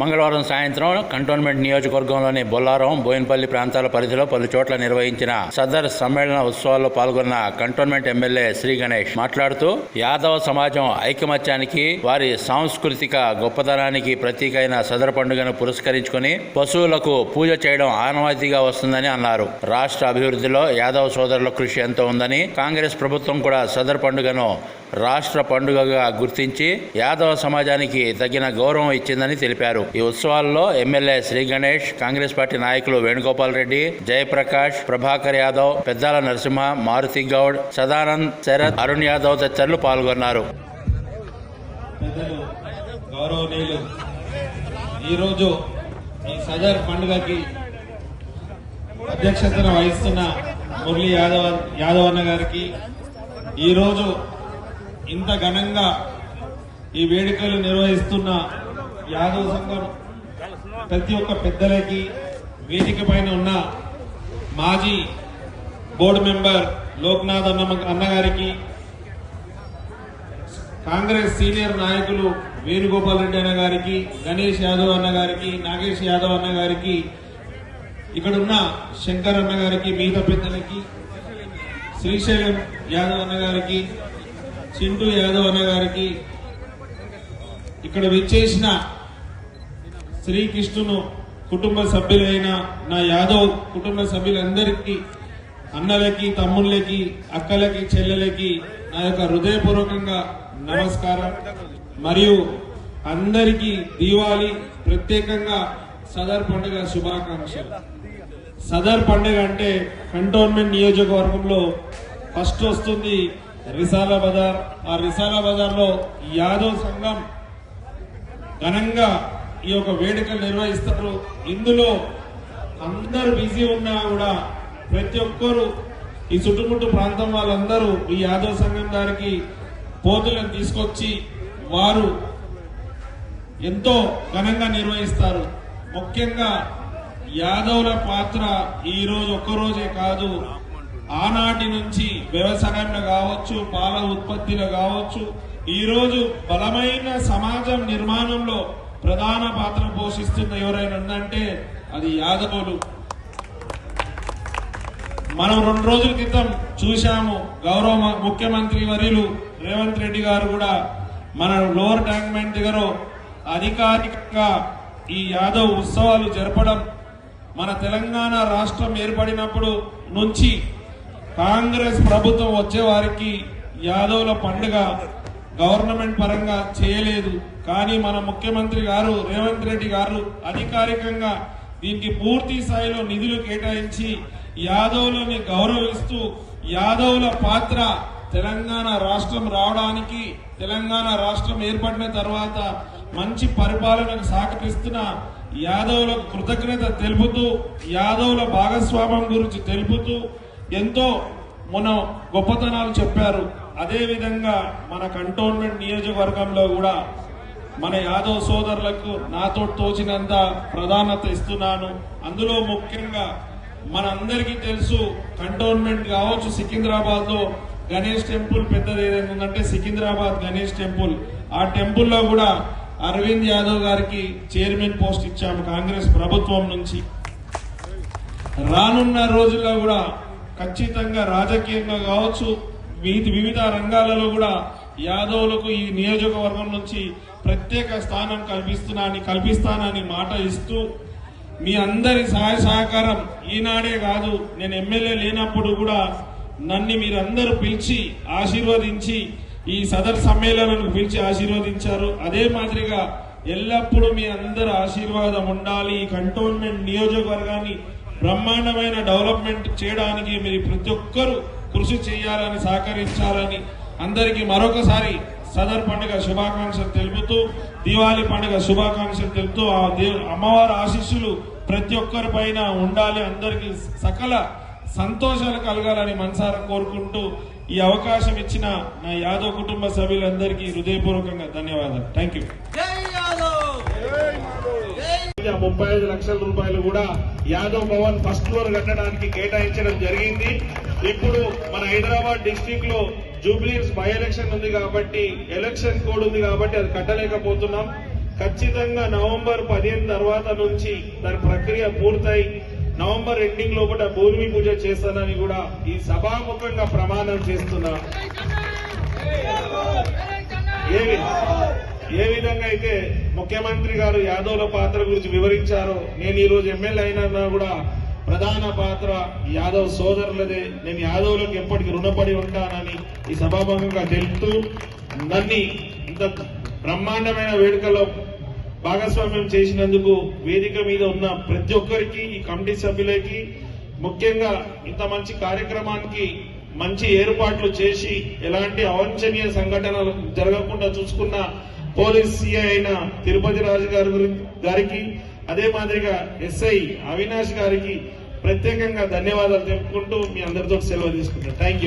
మంగళవారం సాయంత్రం కంటోన్మెంట్ నియోజకవర్గంలోని బొల్లారం బోయినపల్లి ప్రాంతాల పరిధిలో పలు చోట్ల నిర్వహించిన సదర్ సమ్మేళన ఉత్సవాల్లో పాల్గొన్న కంటోన్మెంట్ ఎమ్మెల్యే శ్రీ గణేష్ మాట్లాడుతూ యాదవ సమాజం ఐకమత్యానికి వారి సాంస్కృతిక గొప్పతనానికి ప్రతీక అయిన సదర్ పండుగను పురస్కరించుకొని పశువులకు పూజ చేయడం ఆనవాయితీగా వస్తుందని అన్నారు. రాష్ట్ర అభివృద్ధిలో యాదవ సోదరుల కృషి ఎంతో ఉందని కాంగ్రెస్ ప్రభుత్వం కూడా సదర్ పండుగను రాష్ట్ర పండుగగా గుర్తించి యాదవ సమాజానికి తగిన గౌరవం ఇచ్చిందని తెలిపారు. ఈ ఉత్సవాల్లో ఎమ్మెల్యే శ్రీ గణేష్ కాంగ్రెస్ పార్టీ నాయకులు వేణుగోపాల్ రెడ్డి జయప్రకాష్ ప్రభాకర్ యాదవ్ పెద్దాల నరసింహ మారుతి గౌడ్ సదానంద్ శరత్ అరుణ్ యాదవ్ తదితరులు పాల్గొన్నారు. గౌరవనీయులు ఈరోజు ఈ పండుగకి వహిస్తున్న మురళీ యాదవ్ యాదవ్ అన్న గారికి ఈరోజు ఇంత ఘనంగా ఈ వేడుకలు నిర్వహిస్తున్న యాదవ సంఘం ప్రతి ఒక్క పెద్దలకి వేదిక పైన ఉన్న మాజీ బోర్డు మెంబర్ లోక్నాథ్ అన్న అన్నగారికి కాంగ్రెస్ సీనియర్ నాయకులు వేణుగోపాల్ రెడ్డి అన్న గారికి గణేష్ యాదవ్ అన్న గారికి నాగేష్ యాదవ్ అన్న గారికి ఇక్కడ ఉన్న శంకర్ అన్న గారికి మిగతా పెద్దలకి శ్రీశైలం యాదవ్ అన్న గారికి చింటూ యాదవ్ అన్న గారికి ఇక్కడ విచ్చేసిన శ్రీకృష్ణును కుటుంబ సభ్యులైన నా యాదవ్ కుటుంబ సభ్యులందరికీ అన్నలకి తమ్ముళ్ళకి అక్కలకి చెల్లెలకి నా యొక్క హృదయపూర్వకంగా నమస్కారం. మరియు అందరికీ దీవాలి ప్రత్యేకంగా సదర్ పండుగ శుభాకాంక్షలు. సదర్ పండుగ అంటే కంటోన్మెంట్ నియోజకవర్గంలో ఫస్ట్ వస్తుంది రిసాలా బజార్ ఆ రిసాలా బజార్లో యాదవ్ సంఘం ఘనంగా ఈ యొక్క వేడుకలు నిర్వహిస్తారు. ఇందులో అందరు బిజీ ఉన్నా కూడా ప్రతి ఒక్కరు ఈ చుట్టుముట్టు ప్రాంతం వాళ్ళందరూ ఈ యాదవ్ సంఘం గారికి పోతులను తీసుకొచ్చి వారు ఎంతో ఘనంగా నిర్వహిస్తారు. ముఖ్యంగా యాదవుల పాత్ర ఈ రోజు ఒక్కరోజే కాదు ఆనాటి నుంచి వ్యవసాయంలో కావచ్చు పాల ఉత్పత్తిలో కావచ్చు ఈరోజు బలమైన సమాజం నిర్మాణంలో ప్రధాన పాత్ర పోషిస్తున్న ఎవరైనా ఉందంటే అది యాదవులు. మనం రెండు రోజుల క్రితం చూశాము గౌరవ ముఖ్యమంత్రి వర్యులు రేవంత్ రెడ్డి గారు కూడా మన లోవర్ ట్యాంక్మెంట్ దగ్గర అధికారికంగా ఈ యాదవ్ ఉత్సవాలు జరపడం మన తెలంగాణ రాష్ట్రం ఏర్పడినప్పుడు నుంచి కాంగ్రెస్ ప్రభుత్వం వచ్చే వారికి యాదవుల పండుగ గవర్నమెంట్ పరంగా చేయలేదు. కానీ మన ముఖ్యమంత్రి గారు రేవంత్ రెడ్డి గారు అధికారికంగా దీనికి పూర్తి స్థాయిలో నిధులు కేటాయించి యాదవులని గౌరవిస్తూ యాదవుల పాత్ర తెలంగాణ రాష్ట్రం రావడానికి తెలంగాణ రాష్ట్రం ఏర్పడిన తర్వాత మంచి పరిపాలనకు సహకరిస్తున్న యాదవులకు కృతజ్ఞత తెలుపుతూ యాదవుల భాగస్వామ్యం గురించి తెలుపుతూ ఎంతో మన గొప్పతనాలు చెప్పారు. అదేవిధంగా మన కంటోన్మెంట్ నియోజకవర్గంలో కూడా మన యాదవ్ సోదరులకు నాతో తోచినంత ప్రాధాన్యత ఇస్తున్నాను. అందులో ముఖ్యంగా మనందరికీ తెలుసు కంటోన్మెంట్ కావచ్చు సికింద్రాబాద్లో గణేష్ టెంపుల్ పెద్దది ఏదైనా ఉందంటే సికింద్రాబాద్ గణేష్ టెంపుల్. ఆ టెంపుల్లో కూడా అరవింద్ యాదవ్ గారికి చైర్మన్ పోస్ట్ ఇచ్చాము కాంగ్రెస్ ప్రభుత్వం నుంచి. రానున్న రోజుల్లో కూడా ఖచ్చితంగా రాజకీయంగా కావచ్చు వివిధ వివిధ రంగాలలో కూడా యాదవులకు ఈ నియోజకవర్గం నుంచి ప్రత్యేక స్థానం కల్పిస్తున్నాని కల్పిస్తానని మాట ఇస్తూ మీ అందరి సహాయ సహకారం ఈనాడే కాదు నేను ఎమ్మెల్యే లేనప్పుడు కూడా నన్ను మీరందరూ పిలిచి ఆశీర్వదించి ఈ సదర్ సమ్మేళనానికి పిలిచి ఆశీర్వదించారు. అదే మాదిరిగా ఎల్లప్పుడూ మీ అందరి ఆశీర్వాదం ఉండాలి. ఈ కంటోన్మెంట్ నియోజకవర్గాన్ని బ్రహ్మాండమైన డెవలప్మెంట్ చేయడానికి మీరు ప్రతి ఒక్కరూ కృషి చేయాలని సహకరించాలని అందరికీ మరొకసారి సదర్ పండుగ శుభాకాంక్షలు తెలుపుతూ దివాళీ పండుగ శుభాకాంక్షలు తెలుపుతూ ఆ అమ్మవారి ఆశీస్సులు ప్రతి ఒక్కరి పైన ఉండాలి. అందరికి సకల సంతోషాలు కలగాలని మనసారా కోరుకుంటూ ఈ అవకాశం ఇచ్చిన నా యాదవ్ కుటుంబ సభ్యులందరికీ హృదయపూర్వకంగా ధన్యవాదాలు. థ్యాంక్ యూ ముప్పై ఐదు లక్షల రూపాయలు కూడా యాదవ్ భవన్ ఫస్ట్ ఫ్లోర్ కట్టడానికి కేటాయించడం జరిగింది. ఇప్పుడు మన హైదరాబాద్ డిస్టిక్లో జూబ్లీస్ బై ఎలక్షన్ ఉంది కాబట్టి ఎలక్షన్ కోడ్ ఉంది కాబట్టి అది కట్టలేకపోతున్నాం. ఖచ్చితంగా నవంబర్ పదిహేను తర్వాత నుంచి దాని ప్రక్రియ పూర్తయి నవంబర్ ఎండింగ్ లోపల భూమి పూజ చేస్తానని కూడా ఈ సభాముఖంగా ప్రమాణం చేస్తున్నా. ఏ వి- ఏ విధంగా అయితే ముఖ్యమంత్రి గారు యాదవ్ల పాత్ర గురించి వివరించారో నేను ఈ రోజు ఎమ్మెల్యే అయినా కూడా ప్రధాన పాత్ర యాదవ్ సోదరులదే. నేను యాదవ్లకు ఎప్పటికీ రుణపడి ఉంటానని ఈ సభాభంగంగా తెలుపుతూ నన్ను ఇంత బ్రహ్మాండమైన వేడుకలో భాగస్వామ్యం చేసినందుకు వేదిక మీద ఉన్న ప్రతి ఒక్కరికి ఈ కమిటీ సభ్యులకి ముఖ్యంగా ఇంత మంచి కార్యక్రమానికి మంచి ఏర్పాట్లు చేసి ఎలాంటి అవాంఛనీయ సంఘటనలు జరగకుండా చూసుకున్న పోలీస్ సిఐ అయిన తిరుపతి రాజు గారి గారికి అదే మాదిరిగా ఎస్ఐ అవినాష్ గారికి ప్రత్యేకంగా ధన్యవాదాలు తెలుపుకుంటూ మీ అందరితో సెలవు తీసుకుంటాను థ్యాంక్